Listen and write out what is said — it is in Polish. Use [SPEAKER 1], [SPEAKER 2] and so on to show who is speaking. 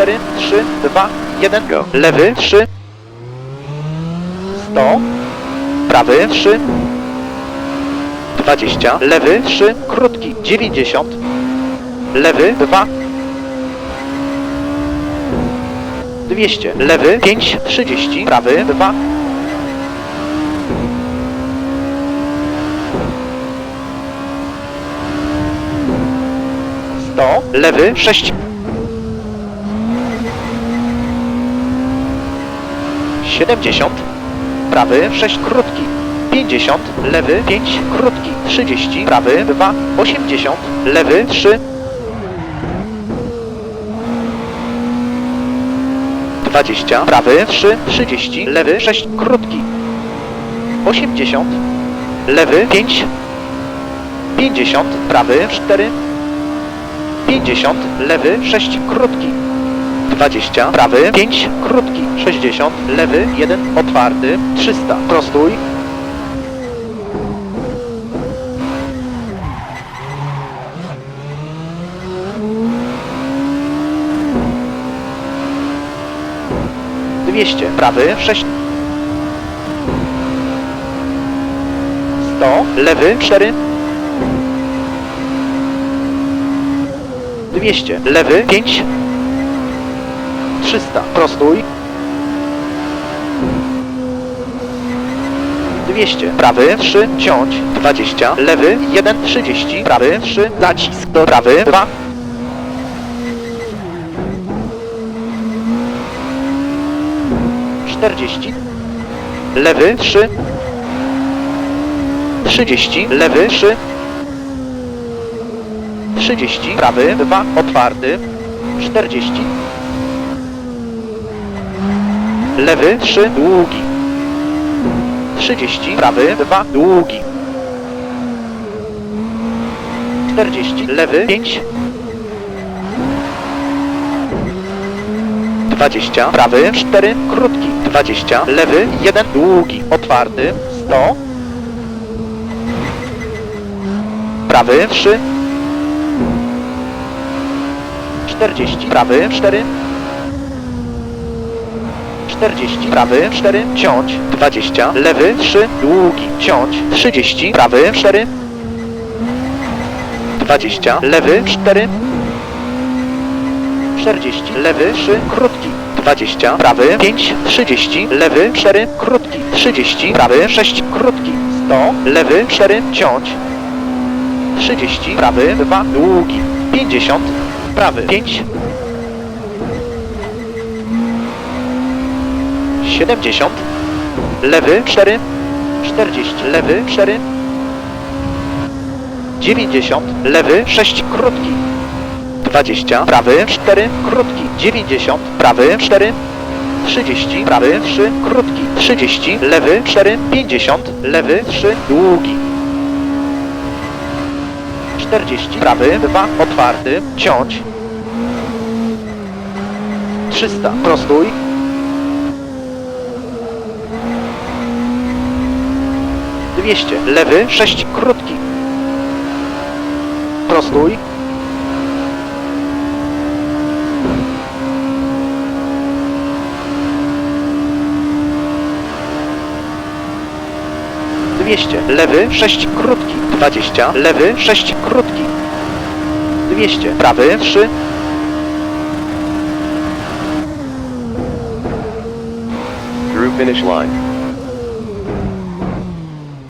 [SPEAKER 1] 4, 3, 2, 1,
[SPEAKER 2] Go.
[SPEAKER 1] lewy 3, 100, prawy 3, 20, lewy 3, krótki. 90, lewy 2, 200, lewy 5, 30, prawy 2, sto, lewy 6, 70, prawy 6 krótki, 50, lewy 5 krótki, 30, prawy 2, 80, lewy 3, 20, prawy 3, 30, lewy 6 krótki, 80, lewy 5, 50, prawy 4, 50, lewy 6 krótki, 20, prawy 5, krótki, 60, lewy 1, otwarty, 300, prostój, Dwieście, prawy, sześć. Sto, lewy, cztery. Dwieście, lewy, pięć. Trzysta, prostój. Dwieście, prawy, trzy, ciąć. Dwadzieścia, lewy, jeden, trzydzieści, prawy, trzy, nacisk, do prawy, dwa. Czterdzieści, lewy, trzy. Trzydzieści, lewy, trzy. Trzydzieści, prawy, dwa, otwarty. Czterdzieści. Lewy 3, długi. 30, prawy 2, długi. 40, lewy 5. 20, prawy 4, krótki. 20, lewy 1, długi. Otwarty 100. Prawy 3. 40, prawy 4. 40, prawy 4, ciąć 20, lewy 3, długi, ciąć 30, prawy 4, 20, lewy 4, 40, lewy 3, krótki, 20, prawy 5, 30, lewy 4, krótki, 30, prawy 6, krótki, 100, lewy 4, ciąć 30, prawy 2, długi, 50, prawy 5, 70, lewy 4, 40, lewy 4, 90, lewy 6, krótki, 20, prawy 4, krótki, 90, prawy 4, 30, prawy 3, krótki, 30, lewy 4, 50, lewy 3, długi, 40, prawy 2, otwarty, ciąć, 300, prostój, 200, lewy 6, krótki, prostój, Dwieście, lewy 6, krótki, 20, lewy 6, krótki, 200, prawy 3,
[SPEAKER 2] Through finish line.